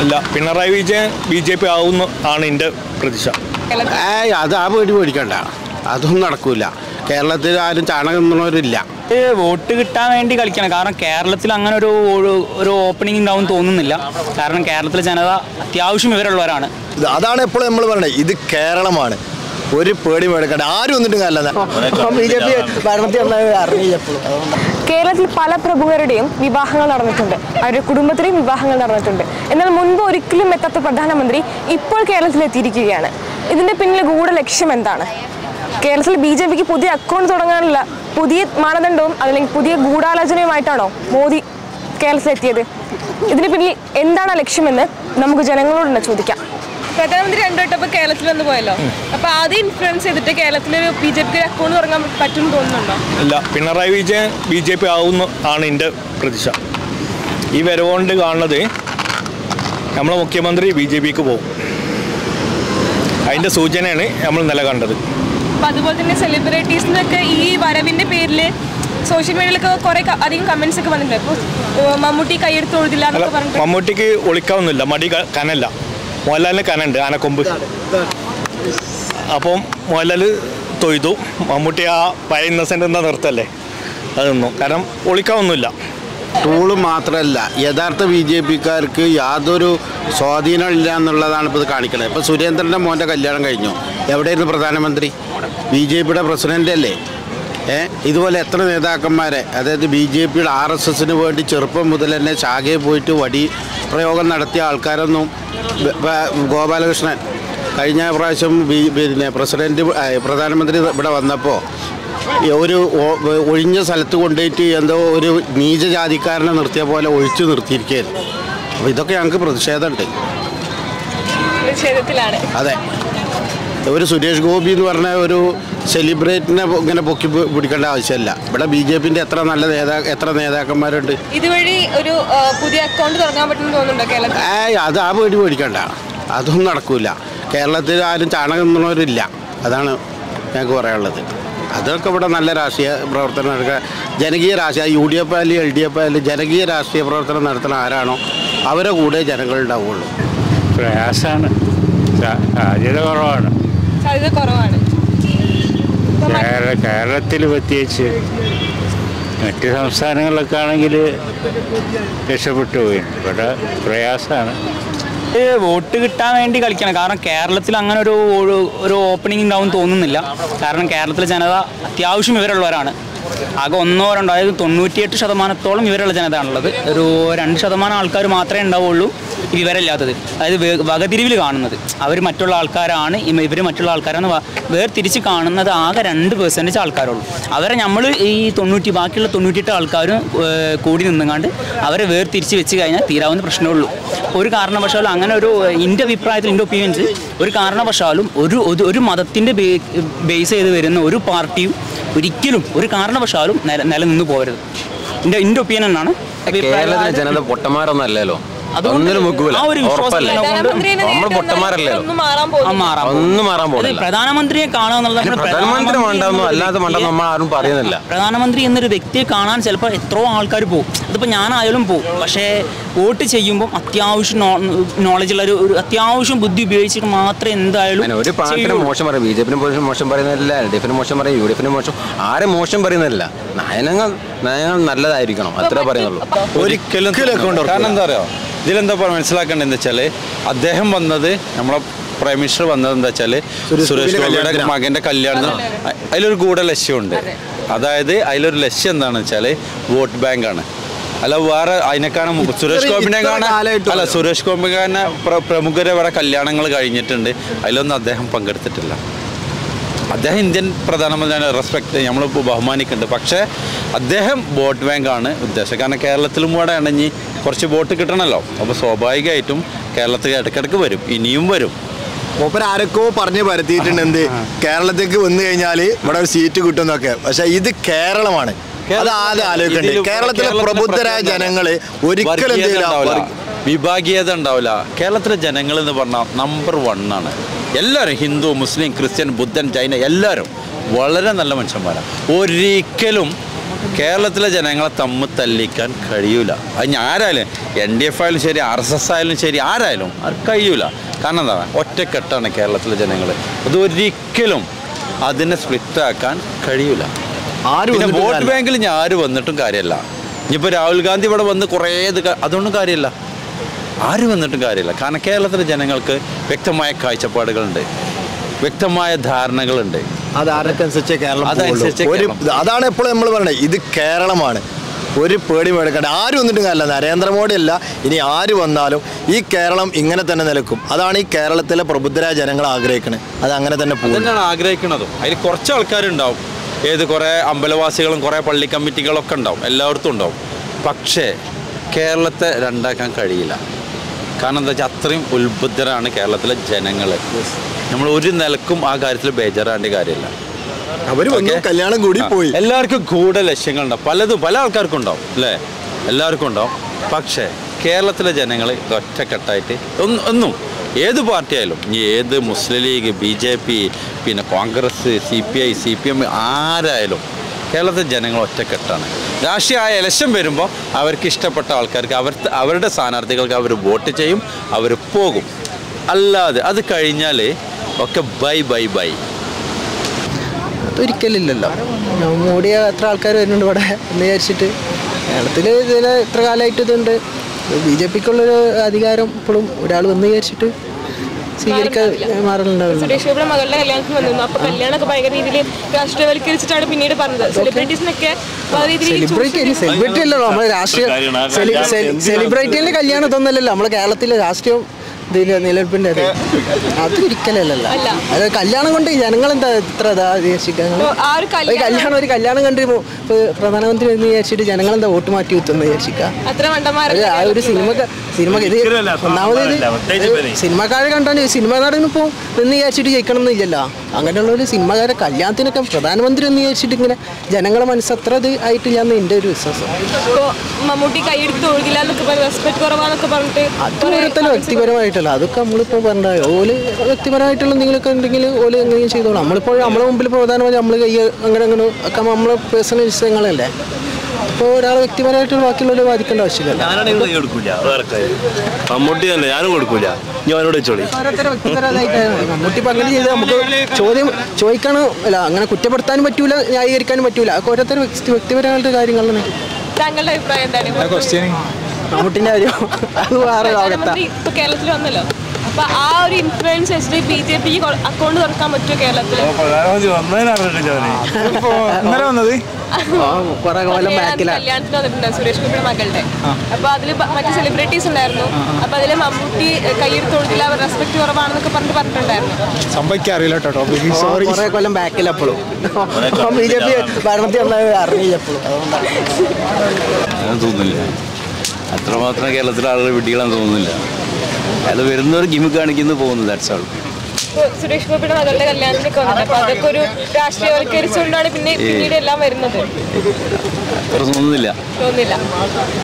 ഇല്ല Pinarayi Vijayan B J P ആവുന്ന ആണ് എന്റെ പ്രതീക്ഷ. ഏയ് അത് ആ പേടി പേടിക്കണ്ട. അതൊന്നും നടക്കൂല. കേരളത്തിൽ ആരും ചാണകം വോട്ട് കിട്ടാൻ വേണ്ടി കളിക്കണം. കാരണം കേരളത്തിൽ അങ്ങനെ ഒരു ഒരു- ഓപ്പണിംഗ് ഉണ്ടാവും തോന്നുന്നില്ല. കാരണം കേരളത്തിലെ ജനത അത്യാവശ്യം ഇവരുള്ളവരാണ് അതാണ് എപ്പോഴും നമ്മൾ പറയുന്നത് ഇത് കേരളമാണ്. ഒരു പേടി മേടിക്കണ്ട ആരും വന്നിട്ട് കാര്യമില്ല. ബി ജെ പി ഭരണത്തിൽ അറിയില്ലപ്പോഴും കേരളത്തിൽ പല പ്രമുഖരുടെയും വിവാഹങ്ങൾ നടന്നിട്ടുണ്ട്. അവരുടെ കുടുംബത്തിലെയും വിവാഹങ്ങൾ നടന്നിട്ടുണ്ട്. എന്നാൽ മുൻപ് ഒരിക്കലും എത്താത്ത പ്രധാനമന്ത്രി ഇപ്പോൾ കേരളത്തിൽ എത്തിയിരിക്കുകയാണ് ഇതിന്റെ പിന്നിലെ ഗൂഢ ലക്ഷ്യം എന്താണ്? കേരളത്തിൽ ബി ജെ പിക്ക് പുതിയ അക്കൗണ്ട് തുടങ്ങാനുള്ള പുതിയ മാനദണ്ഡവും അല്ലെങ്കിൽ പുതിയ ഗൂഢാലോചനയുമായിട്ടാണോ മോദി കേരളത്തിലെത്തിയത്? ഇതിന് പിന്നിൽ എന്താണ് ലക്ഷ്യമെന്ന് നമുക്ക് ജനങ്ങളോട് തന്നെ ചോദിക്കാം. പ്രധാനമന്ത്രി രണ്ടുവട്ടം കേരളത്തിൽ വന്ന് പോയല്ലോ. അപ്പൊ ആദ്യം ഇൻഫ്ലുവൻസ് ചെയ്തിട്ട് കേരളത്തിൽ ബി ജെ പിക്ക് അക്കൗണ്ട് തുടങ്ങാൻ പറ്റും തോന്നുന്നുണ്ടോ? ഇല്ല Pinarayi Vijayan B J P ആവുന്ന ആണ് എന്റെ പ്രതീക്ഷ. ഈ വരവുകൊണ്ട് കാണുന്നത് നമ്മളെ മുഖ്യമന്ത്രി ബി ജെ പിക്ക് പോകും അതിന്റെ സൂചനയാണ് നമ്മൾ നില കണ്ടത്. അപ്പൊ അതുപോലെ തന്നെ സെലിബ്രിറ്റീസിനൊക്കെ ഈ വരവിന്റെ പേരിൽ സോഷ്യൽ മീഡിയയിലൊക്കെ കുറെ അധികം കമന്റ്സ് ഒക്കെ വന്നിട്ടുണ്ട്. ഇപ്പോൾ മമ്മൂട്ടി കൈയെടുത്ത് എന്നൊക്കെ മമ്മൂട്ടിക്ക് ഒളിക്കാവുന്നില്ല മടി കനല്ല. മോഹൻലാലിന് കനുണ്ട് ആനക്കൊമ്പ്. അപ്പം മോഹൻലാൽ തൊയ്തു. മമ്മൂട്ടി ആ പഴയ ഇന്നസെന്റ് എന്താ നിർത്തല്ലേ? അത് നിന്നു. കാരണം ഒളിക്കാവൊന്നുമില്ല. ടൂൾ മാത്രമല്ല യഥാർത്ഥ ബി ജെ പിക്കാർക്ക് യാതൊരു സ്വാധീനം ഇല്ല എന്നുള്ളതാണ് ഇപ്പോൾ ഇത് കാണിക്കുന്നത് ഇപ്പോൾ സുരേന്ദ്രന്റെ മോന്റെ കല്യാണം കഴിഞ്ഞു. എവിടെയായിരുന്നു പ്രധാനമന്ത്രി? ബി ജെ പിയുടെ പ്രസിഡന്റ് അല്ലേ ഇതുപോലെ എത്ര നേതാക്കന്മാരെ? അതായത് ബി ജെ പിയുടെ ആർ എസ് എസിന് വേണ്ടി ചെറുപ്പം മുതൽ തന്നെ ശാഖയിൽ പോയിട്ട് വടി പ്രയോഗം നടത്തിയ ആൾക്കാരൊന്നും ഗോപാലകൃഷ്ണൻ കഴിഞ്ഞ പ്രാവശ്യം ബി പിന്നെ പ്രസിഡന്റ് പ്രധാനമന്ത്രി ഇവിടെ വന്നപ്പോൾ ഒരു ഒഴിഞ്ഞ സ്ഥലത്ത് കൊണ്ടുപോയിട്ട് എന്തോ ഒരു നീചജാതിക്കാരനെ നിർത്തിയ പോലെ ഒഴിച്ചു നിർത്തിയിരിക്കുകയായിരുന്നു. അപ്പോൾ ഇതൊക്കെ ഞങ്ങൾക്ക് പ്രതിഷേധമുണ്ട്. അതെ. ഒരു സുരേഷ് ഗോപി എന്ന് പറഞ്ഞ ഒരു സെലിബ്രേറ്റിനെ ഇങ്ങനെ പൊക്കി പിടിക്കേണ്ട ആവശ്യമില്ല. ഇവിടെ ബി ജെ പിന്റെ എത്ര നല്ല നേതാ എത്ര നേതാക്കന്മാരുണ്ട്? ഇതുവഴി ഒരു പുതിയ അക്കൗണ്ട് തുടങ്ങാൻ പറ്റുമെന്ന് തോന്നുന്നുണ്ടോ കേരളത്തിൽ? ഏയ് അത് ആ പേടി പേടിക്കണ്ട. അതൊന്നും നടക്കൂല. കേരളത്തിൽ ആരും ചാണകം എന്നുള്ളവരില്ല അതാണ് ഞങ്ങൾക്ക് പറയാനുള്ളത്. അതൊക്കെ ഇവിടെ നല്ല രാഷ്ട്രീയ പ്രവർത്തനം നടക്കുക ജനകീയ രാഷ്ട്രീയ യു ഡി എഫ് ആയാലും എൽ ഡി എഫ് ആയാലും ജനകീയ രാഷ്ട്രീയ പ്രവർത്തനം നടത്തുന്ന ആരാണോ അവരെ കൂടെ ജനങ്ങളുണ്ടാവുള്ളൂ പ്രയാസമാണ് സാധ്യത കുറവാണ്. സാധ്യത കുറവാണ്. കേരള കേരളത്തിൽ പ്രത്യേകിച്ച് മറ്റ് സംസ്ഥാനങ്ങളിലൊക്കെ ആണെങ്കിൽ രക്ഷപ്പെട്ടു പോയി. ഇവിടെ പ്രയാസമാണ്. വോട്ട് കിട്ടാൻ വേണ്ടി കളിക്കണം. കാരണം കേരളത്തിൽ അങ്ങനെ ഒരു ഒരു- ഒരു ഓപ്പണിംഗ് ഉണ്ടാവും തോന്നുന്നില്ല. കാരണം കേരളത്തിലെ ജനത അത്യാവശ്യം വിവരമുള്ളവരാണ്. ആകെ ഒന്നോ രണ്ടോ അതായത് തൊണ്ണൂറ്റിയെട്ട് ശതമാനത്തോളം വിവരമുള്ള ജനതയാണുള്ളത്. ഒരു രണ്ട് ശതമാനം ആൾക്കാർ മാത്രമേ ഉണ്ടാവുള്ളൂ വിവരമില്ലാത്തത്. അതായത് വകതിരിവിൽ കാണുന്നത്. അവർ മറ്റുള്ള ആൾക്കാരാണ് ഇവർ മറ്റുള്ള ആൾക്കാരാണ് വേർതിരിച്ച് കാണുന്നത് ആകെ രണ്ട് പെർസെന്റേജ് ആൾക്കാരുള്ളൂ. അവരെ നമ്മൾ ഈ തൊണ്ണൂറ്റി ബാക്കിയുള്ള തൊണ്ണൂറ്റിയെട്ട് ആൾക്കാരും കൂടി നിന്നുകൊണ്ട് അവരെ വേർതിരിച്ച് വെച്ച് കഴിഞ്ഞാൽ തീരാവുന്ന പ്രശ്നമേ ഉള്ളൂ ഒരു കാരണവശാലും അങ്ങനെ ഒരു എന്റെ അഭിപ്രായത്തിൽ എന്റെ ഒപ്പീനിയൻസ് ഒരു കാരണവശാലും ഒരു- ഒരു മതത്തിന്റെ ബേസ് ചെയ്ത് വരുന്ന ഒരു പാർട്ടിയും ഒരിക്കലും ഒരു കാരണവശാലും നില നിലനിന്ന് പോകരുത് എന്റെ ഇന്റെ ഒപ്പീനിയൻ ആണ് കേരളത്തിലെ ജനത പൊട്ടന്മാരൊന്നും പ്രധാനമന്ത്രിയെ കാണുക പ്രധാനമന്ത്രി എന്നൊരു അല്ലാതെ വ്യക്തിയെ- നമ്മൾ ആരും പറയുന്നില്ല. പ്രധാനമന്ത്രി എന്നൊരു വ്യക്തിയെ കാണാൻ ചിലപ്പോൾ എത്രയോ ആൾക്കാർ പോകും അതിപ്പോൾ ഞാനായാലും പോകും പക്ഷേ വോട്ട് ചെയ്യുമ്പോൾ അത്യാവശ്യം നോളജ് ഉള്ള ഒരു അത്യാവശ്യം ബുദ്ധി ഉപയോഗിച്ചിട്ട് മാത്രമേ എന്തായാലും ഒരു പാർട്ടിനെ. മോശം പറയും. ബി ജെ പി മോശം പറയുന്നില്ല എൽ ഡി എഫിന് മോശം പറയും യു ഡി എഫിന് മോശം ആരും മോശം പറയുന്നില്ല നയനങ്ങൾ നയങ്ങൾ നല്ലതായിരിക്കണം. അത്ര പറയുന്നുള്ളൂ. ഒരിക്കലും കാരണം എന്താ പറയുക ഇതിലെന്താ പറയുക മനസ്സിലാക്കേണ്ടത് എന്താ വെച്ചാൽ അദ്ദേഹം വന്നത് നമ്മളെ പ്രൈം മിനിസ്റ്റർ വന്നത് എന്താ വെച്ചാൽ സുരേഷ് ഗോപിയുടെ മകന്റെ കല്യാണം അതിലൊരു ഗൂഢ ലക്ഷ്യമുണ്ട്. അതായത് അതിലൊരു ലക്ഷ്യം എന്താണെന്ന് വെച്ചാൽ വോട്ട് ബാങ്കാണ്. അല്ല വേറെ അതിനെക്കാളും സുരേഷ് ഗോപിനെ കാണാൻ അല്ല സുരേഷ് ഗോപിനെ പ്രമുഖരെ വരെ കല്യാണങ്ങൾ കഴിഞ്ഞിട്ടുണ്ട്. അതിലൊന്നും അദ്ദേഹം പങ്കെടുത്തിട്ടില്ല. അദ്ദേഹം ഇന്ത്യൻ പ്രധാനമന്ത്രിയാണ്. റെസ്പെക്ട് നമ്മളിപ്പോൾ ബഹുമാനിക്കുന്നുണ്ട്. പക്ഷേ അദ്ദേഹം വോട്ട് ബാങ്കാണ് ഉദ്ദേശം കാരണം കേരളത്തിലും കൂടെ ഇണഞ്ഞ് കുറച്ച് ബോട്ട് കിട്ടണമല്ലോ അപ്പോൾ സ്വാഭാവികമായിട്ടും കേരളത്തിൽ ഇടയ്ക്കിടയ്ക്ക് വരും. ഇനിയും വരും. മൂപ്പർ ആരൊക്കെയോ പറഞ്ഞു പരത്തിയിട്ടുണ്ട് എന്ത്? കേരളത്തേക്ക് വന്നു കഴിഞ്ഞാൽ ഇവിടെ ഒരു സീറ്റ് കിട്ടുമെന്നൊക്കെ പക്ഷേ ഇത് കേരളമാണ്. അത് ആദ്യം ആലോചിക്കണ്ടേ? കേരളത്തിലെ പ്രബുദ്ധരായ ജനങ്ങൾ ജനങ്ങൾ ഒരിക്കലും എന്ത് വിഭാഗീയത ഉണ്ടാവില്ല കേരളത്തിലെ ജനങ്ങൾ എന്ന് പറഞ്ഞാൽ നമ്പർ വൺ ആണ്. എല്ലാവരും ഹിന്ദു മുസ്ലിം ക്രിസ്ത്യൻ ബുദ്ധൻ ജൈന എല്ലാവരും വളരെ നല്ല മനുഷ്യന്മാരാണ്. ഒരിക്കലും കേരളത്തിലെ ജനങ്ങളെ തമ്മിൽ തല്ലിക്കാൻ കഴിയൂല. അത് ആരായാലും എൻ ഡി എഫ് ആയാലും ശരി ആർ എസ് എസ് ആയാലും ശരി ആരായാലും അത് കഴിയൂല. കാരണം എന്താ? ഒറ്റക്കെട്ടാണ് കേരളത്തിലെ ജനങ്ങൾ. അത് ഒരിക്കലും അതിനെ സ്പ്ലിറ്റാക്കാൻ കഴിയൂല. ആരും പിന്നെ വോട്ട് ബാങ്കിൽ ഞാൻ ആര് വന്നിട്ടും കാര്യമല്ല. ഇനിയിപ്പോൾ രാഹുൽ ഗാന്ധി ഇവിടെ വന്ന് കുറേ ഇത് അതൊന്നും കാര്യമില്ല. ആര് വന്നിട്ടും കാര്യമില്ല. കാരണം കേരളത്തിലെ ജനങ്ങൾക്ക് വ്യക്തമായ കാഴ്ചപ്പാടുകളുണ്ട്. വ്യക്തമായ ധാരണകളുണ്ട്. അതനുസരിച്ച് കേരളം ഒരു അതാണ് എപ്പോഴും നമ്മൾ പറയുന്നത് ഇത് കേരളമാണ്. ഒരു പേടി മേടിക്കേണ്ട. ആരും വന്നിട്ടും കാര്യമില്ല. നരേന്ദ്രമോദി അല്ല ഇനി ആര് വന്നാലും ഈ കേരളം ഇങ്ങനെ തന്നെ നിലക്കും. അതാണ് ഈ കേരളത്തിലെ പ്രബുദ്ധരായ ജനങ്ങൾ ആഗ്രഹിക്കുന്നത് അത് അങ്ങനെ തന്നെ പോകും ആഗ്രഹിക്കുന്നതും അതിൽ കുറച്ച് ആൾക്കാരുണ്ടാവും. ഏത് കുറേ അമ്പലവാസികളും കുറേ പള്ളി കമ്മിറ്റികളൊക്കെ ഉണ്ടാവും. എല്ലായിടത്തും ഉണ്ടാവും. പക്ഷേ കേരളത്തെ രണ്ടാക്കാൻ കഴിയില്ല. കാരണം എന്താ വെച്ചാൽ അത്രയും ഉത്ബുദ്ധരാണ് കേരളത്തിലെ ജനങ്ങൾ നമ്മൾ ഒരു നിലക്കും ആ കാര്യത്തിൽ ബേജാറാണ്ട് കാര്യമില്ല. കല്യാണം കൂടി പോയി. എല്ലാവർക്കും കൂടെ ലക്ഷ്യങ്ങളുണ്ടാവും. പലതും പല ആൾക്കാർക്കും ഉണ്ടാവും അല്ലേ? എല്ലാവർക്കും ഉണ്ടാവും. പക്ഷേ കേരളത്തിലെ ജനങ്ങൾ ഒറ്റക്കെട്ടായിട്ട് ഒന്നും ഒന്നും ഏത് പാർട്ടി ആയാലും ഇനി ഏത് Muslim League B J P പിന്നെ Congress C P I C P M ആരായാലും കേരളത്തിലെ ജനങ്ങൾ ഒറ്റക്കെട്ടാണ്. രാഷ്ട്രീയ ആയ ഇലക്ഷൻ വരുമ്പോൾ അവർക്ക് ഇഷ്ടപ്പെട്ട ആൾക്കാർക്ക് അവർ അവരുടെ സ്ഥാനാർത്ഥികൾക്ക് അവർ വോട്ട് ചെയ്യും അവർ പോകും. അല്ലാതെ അത് കഴിഞ്ഞാൽ ഒക്കെ ബൈ ബൈ ബൈ. ഒരിക്കലില്ലല്ലോ മോഡി എത്ര ആൾക്കാർ വരുന്നുണ്ട് ഇവിടെ എന്ന് വിചാരിച്ചിട്ട്. കേരളത്തിൽ ഇതിന് ഇത്ര കാലമായിട്ട് ഇതുണ്ട്. ബി ജെ പിക്കുള്ളൊരു അധികാരം ഇപ്പോഴും ഒരാൾ വന്ന് വിചാരിച്ചിട്ട് സ്വീകരിക്കാൻ മാറുന്നുണ്ടാവില്ല. സുരേഷ് മകളുടെ കല്യാണത്തിന് വന്നിരുന്നു അപ്പൊ കല്യാണമൊക്കെ ഭയങ്കര രീതിയിൽ രാഷ്ട്രീയവൽക്കരിച്ചിട്ടാണ് പിന്നീട് പറഞ്ഞത്. സെലിബ്രിറ്റീസിനൊക്കെ സെലിബ്രിറ്റി സെലിബ്രിറ്റി അല്ലല്ലോ. നമ്മളെ രാഷ്ട്രീയ സെലിബ്രിറ്റിന്റെ കല്യാണം ഇതൊന്നല്ലല്ലോ നമ്മളെ കേരളത്തിലെ രാഷ്ട്രീയം ഇതിൽ നിലനിൽപ്പിന്റെ അത് അത് ഒരിക്കലല്ലല്ലോ. അത് കല്യാണം കൊണ്ട് ജനങ്ങൾ എന്താ ഇത്ര ഇതാ ഒരു കല്യാണം ഒരു കല്യാണം കണ്ട് ഇപ്പൊ പ്രധാനമന്ത്രി എന്ന് വിചാരിച്ചിട്ട് ജനങ്ങൾ എന്താ വോട്ട് മാറ്റി കുത്തുന്ന വിചാരിച്ചിക്ക? ആ ഒരു സിനിമ സിനിമ ഇത് ഒന്നാമത് സിനിമക്കാരെ കണ്ടാണ് സിനിമ നടന് ഇപ്പോൾ എന്ന് വിചാരിച്ചിട്ട് ജയിക്കണം എന്നില്ലല്ലോ അങ്ങനെയുള്ള ഒരു സിനിമക്കാരെ കല്യാണത്തിനൊക്കെ പ്രധാനമന്ത്രി എന്ന് വിചാരിച്ചിട്ട് ഇങ്ങനെ ജനങ്ങളെ മനസ്സ് അത്ര ഇത് ആയിട്ടില്ല എന്ന് എന്റെ ഒരു വിശ്വാസം. ഇപ്പൊ മമ്മൂട്ടി കൈയെടുത്ത് ഒഴുകില്ല എന്നൊക്കെ പറഞ്ഞു റെസ്പെക്ട് കുറവാന്നൊക്കെ പറഞ്ഞിട്ട് അത് കുറേ ഓരോരുത്തരും വ്യക്തിപരമായിട്ടല്ല. അതൊക്കെ നമ്മളിപ്പോൾ പറഞ്ഞ ഓൽ വ്യക്തിപരമായിട്ടുള്ള എന്തെങ്കിലുമൊക്കെ ഉണ്ടെങ്കിൽ ഓൽ എങ്ങനെയും ചെയ്തോളാം. നമ്മളിപ്പോൾ നമ്മളെ മുമ്പിൽ പ്രധാനമായി നമ്മൾ കൈ അങ്ങനെ അങ്ങനെ ഒക്കെ നമ്മളെ പേഴ്സണൽ വിഷയങ്ങളല്ലേ? അപ്പോൾ ഒരാൾ വ്യക്തിപരമായിട്ടുള്ള ബാക്കിയുള്ളവരെ ബാധിക്കേണ്ട ആവശ്യമില്ല മമ്മൂട്ടി തന്നെ ഞാനും കൊടുക്കൂല. മമ്മൂട്ടി ഇപ്പം അങ്ങനെ ചെയ്ത് നമുക്ക് ചോദ്യം ചോദിക്കാനും അല്ല അങ്ങനെ കുറ്റപ്പെടുത്താനും പറ്റൂല ന്യായീകരിക്കാനും പറ്റൂല. അതൊക്കെ ഓരോരുത്തർ വ്യക്തി വ്യക്തിപരമായിട്ട് കാര്യങ്ങളാണ്. താങ്കളുടെ അഭിപ്രായം എന്താണ്? മമ്മൂട്ടിന്റെ ഒരു അത് വേറെ ഇപ്പൊ കേരളത്തിൽ വന്നല്ലോ. അപ്പൊ ആ ഒരു ഇൻഫ്ലുവൻസ് വെച്ചിട്ട് ബി ജെ പി അക്കൗണ്ട് തുറക്കാൻ പറ്റുമോ കേരളത്തിൽ പ്രധാനമന്ത്രി വന്നതിനറിയില്ല ഇന്നലെ വന്നത്? കുറെ കൊല്ലം ബാക്കിലാണ് കല്യാണത്തിന് സുരേഷ് ഗോപിയുടെ മകളുടെ. അപ്പൊ അതിൽ ബ- മറ്റ് സെലിബ്രിറ്റീസ് ഉണ്ടായിരുന്നു. അപ്പൊ അതിൽ മമ്മൂട്ടി അവർ റെസ്പെക്ട് കുറവാണെന്നൊക്കെ പറഞ്ഞിട്ട് പറഞ്ഞിട്ടുണ്ടായിരുന്നു. സംഭവിക്കാൻ അറിയില്ല കേട്ടോ സോറി കുറെ കൊല്ലം ബാക്കിൽ എപ്പോഴും ബി ജെ പി ഭരണത്തിൽ അറിയില്ല അതുകൊണ്ടാണ് തോന്നുന്നില്ല. അത്രമാത്രം കേരളത്തിലെ ആളുകൾ വിഡ്ഢികളാന്ന് തോന്നുന്നില്ല. അയാൾ വരുന്നവർ ഗിമി കാണിക്കുന്നു പോകുന്നു ദാറ്റ്സ് ആൾ സുരേഷ് ഗോപിയുടെ മകളുടെ കല്യാണത്തിലേക്ക് വന്നിട്ട് അപ്പൊ അതൊക്കെ ഒരു രാഷ്ട്രീയവൽക്കരിച്ചുകൊണ്ടാണ് പിന്നെ പിന്നീട് എല്ലാം വരുന്നത്. അത്ര തോന്നുന്നില്ല. തോന്നില്ല